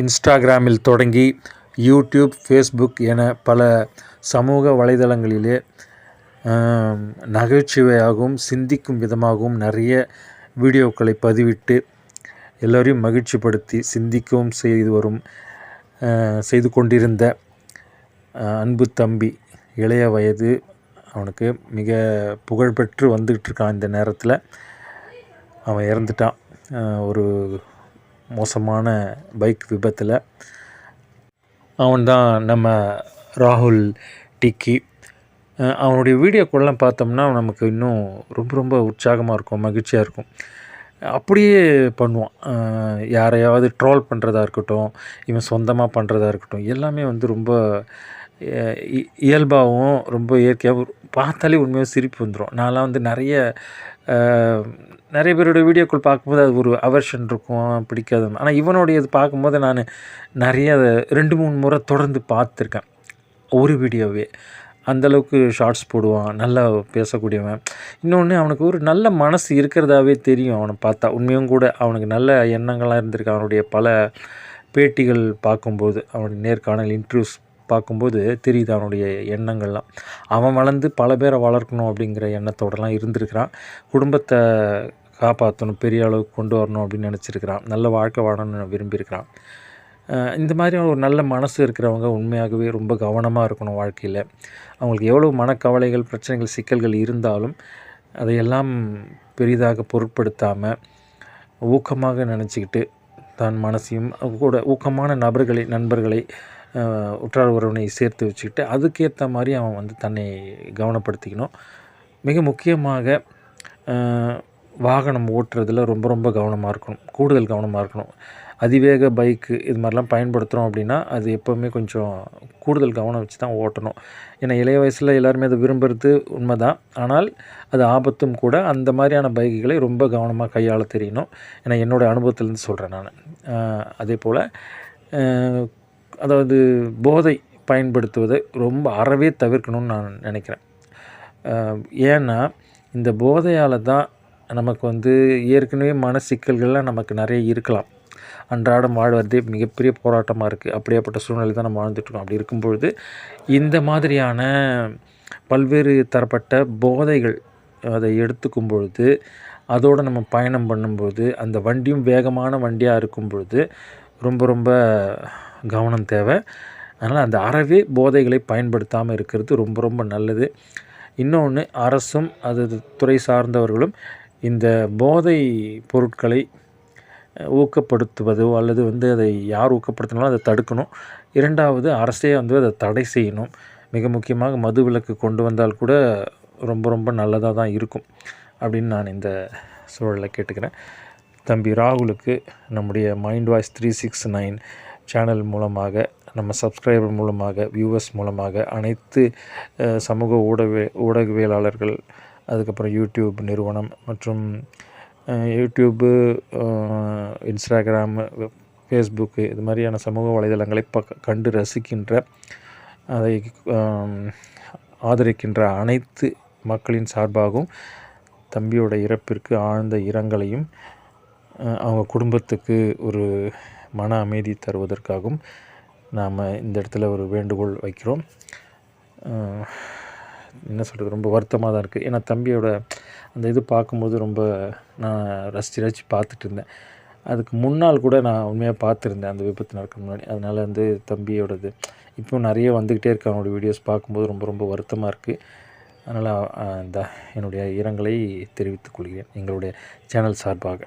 இன்ஸ்டாகிராமில் தொடங்கி YouTube Facebook என பல சமூக வலைதளங்களிலே நகைச்சுவையாகவும் சிந்திக்கும் விதமாகவும் நிறைய வீடியோக்களை பதிவிட்டு எல்லோரையும் மகிழ்ச்சிப்படுத்தி சிந்திக்கவும் செய்து வரும் செய்து கொண்டிருந்த அன்பு தம்பி இளைய வயது அவனுக்கு மிக புகழ்பெற்று வந்துக்கிட்டு இருக்கான் இந்த நேரத்தில். அவன் இறந்துட்டான். ஒரு மோசமான பைக் விபத்தில். அவன்தான் நம்ம ராகுல் டிக்கி. அவனுடைய வீடியோக்கள்லாம் பார்த்தோம்னா நமக்கு இன்னும் ரொம்ப ரொம்ப உற்சாகமாக இருக்கும் மகிழ்ச்சியாக இருக்கும். அப்படியே பண்ணுவான். யாரையாவது ட்ரோல் பண்ணுறதா இருக்கட்டும் இவன் சொந்தமாக பண்ணுறதா இருக்கட்டும் எல்லாமே வந்து ரொம்ப இ- இயல்பாகவும் ரொம்ப இயற்கையாகவும் பார்த்தாலே உண்மையாக சிரிப்பு வந்துடும் நான்லாம் வந்து நிறைய நிறைய பேரோட வீடியோக்கள் பார்க்கும்போது அது ஒரு அவர்ஷன் இருக்கும் பிடிக்காது. ஆனால் இவனுடைய இது பார்க்கும்போது நான் நிறைய அதை ரெண்டு மூணு முறை தொடர்ந்து பார்த்துருக்கேன். ஒரு வீடியோவே. அந்தளவுக்கு ஷார்ட்ஸ் போடுவான் நல்லா பேசக்கூடியவன். இன்னொன்று அவனுக்கு ஒரு நல்ல மனசு இருக்கிறதாவே தெரியும் அவனை பார்த்தா. உண்மையும் கூட அவனுக்கு நல்ல எண்ணங்கள்லாம் இருந்திருக்கு. அவனுடைய பல பேட்டிகள் பார்க்கும்போது அவனுடைய நேர்காணல் இன்டர்வியூஸ் பார்க்கும்போது தெரியுது அவனுடைய எண்ணங்கள்லாம். அவன் வளர்ந்து பல பேரை வளர்க்கணும் அப்படிங்கிற எண்ணத்தோடலாம் இருந்திருக்கிறான். குடும்பத்தை காப்பாற்றணும் பெரிய அளவுக்கு கொண்டு வரணும் அப்படின்னு நினச்சிருக்கிறான். நல்ல வாழ்க்கை வாழணும்னு விரும்பியிருக்கிறான். இந்த மாதிரி ஒரு நல்ல மனசு இருக்கிறவங்க உண்மையாகவே ரொம்ப கவனமாக இருக்கணும் வாழ்க்கையில். அவங்களுக்கு எவ்வளோ மனக்கவலைகள் பிரச்சனைகள் சிக்கல்கள் இருந்தாலும் அதையெல்லாம் பெரிதாக பொருட்படுத்தாமல் ஊக்கமாக நினச்சிக்கிட்டு தான் மனசையும் கூட ஊக்கமான நபர்களை நண்பர்களை உற்றார் உறவினை சேர்த்து வச்சுக்கிட்டு அதுக்கேற்ற மாதிரி அவன் வந்து தன்னை கவனப்படுத்திக்கணும். மிக முக்கியமாக வாகனம் ஓட்டுறதுல ரொம்ப ரொம்ப கவனமாக இருக்கணும். கூடுதல் கவனமாக இருக்கணும். அதிவேக பைக்கு இது மாதிரிலாம் பயன்படுத்துகிறோம் அப்படின்னா அது எப்போவுமே கொஞ்சம் கூடுதல் கவனம் வச்சு தான் ஓட்டணும். ஏன்னா இளைய வயசில் எல்லாருமே அதை விரும்புறது உண்மைதான். ஆனால் அது ஆபத்தும் கூட அந்த மாதிரியான பைக்குகளை ரொம்ப கவனமாக கையாள தெரியணும். ஏன்னா என்னோடய அனுபவத்திலேருந்து சொல்கிறேன் நான். அதே போல் அதாவது போதை பயன்படுத்துவதை ரொம்ப அறவே தவிர்க்கணும்னு நான் நினைக்கிறேன். ஏன்னா இந்த போதையால் தான் நமக்கு வந்து ஏற்கனவே மன சிக்கல்கள்லாம் நமக்கு நிறைய இருக்கலாம். அன்றாடம் வாழ்வதே மிகப்பெரிய போராட்டமாக இருக்குது அப்படியாப்பட்ட சூழ்நிலை தான் நம்ம வாழ்ந்துட்டுருக்கோம். அப்படி இருக்கும்பொழுது இந்த மாதிரியான பல்வேறு தரப்பட்ட போதைகள் அதை எடுத்துக்கும் பொழுது அதோடு நம்ம பயணம் பண்ணும்போது அந்த வண்டியும் வேகமான வண்டியாக இருக்கும் பொழுது ரொம்ப ரொம்ப கவனம் தேவை. அதனால் அந்த அறவே போதைகளை பயன்படுத்தாமல் இருக்கிறது ரொம்ப ரொம்ப நல்லது. இன்னொன்று அரசும் அது துறை சார்ந்தவர்களும் இந்த போதை பொருட்களை ஊக்கப்படுத்துவதோ அல்லது வந்து அதை யார் ஊக்கப்படுத்தினாலும் அதை தடுக்கணும். இரண்டாவது அரசே வந்து அதை தடை செய்யணும். மிக முக்கியமாக மது விலக்கு கொண்டு வந்தால் கூட ரொம்ப ரொம்ப நல்லதாக தான் இருக்கும் அப்படின்னு நான் இந்த சூழலை கேட்டுக்கிறேன். தம்பி ராகுலுக்கு நம்முடைய mind voice three six nine channel மூலமாக நம்ம சப்ஸ்கிரைபர் மூலமாக வியூவர்ஸ் மூலமாக அனைத்து சமூக ஊடக ஊடகவியலாளர்கள் அதுக்கப்புறம் யூடியூப் நிறுவனம் மற்றும் யூடியூப்பு இன்ஸ்டாகிராமு ஃபேஸ்புக்கு இது மாதிரியான சமூக வலைதளங்களை பக்க கண்டு ரசிக்கின்ற அதை ஆதரிக்கின்ற அனைத்து மக்களின் சார்பாகவும் தம்பியோட இறப்பிற்கு ஆழ்ந்த இரங்கலையும் அவங்க குடும்பத்துக்கு ஒரு மன அமைதி தருவதற்காகவும் நாம் இந்த இடத்துல ஒரு வேண்டுகோள் வைக்கிறோம். என்ன சொல்கிறது ரொம்ப வருத்தமாக தான் இருக்குது ஏன்னா தம்பியோட அந்த இது பார்க்கும்போது ரொம்ப நான் ரசித்து ரசித்து பார்த்துட்டு இருந்தேன். அதுக்கு முன்னால் கூட நான் உண்மையாக பார்த்துருந்தேன் அந்த விபத்து நடக்க முன்னாடி. அதனால் வந்து தம்பியோடது இப்போ நிறைய வந்துக்கிட்டே இருக்க. அவனோட வீடியோஸ் பார்க்கும்போது ரொம்ப ரொம்ப வருத்தமாக இருக்குது அதனால் இந்த என்னுடைய இரங்கலை தெரிவித்துக் கொள்கிறேன். எங்களுடைய சேனல் சார்பாக.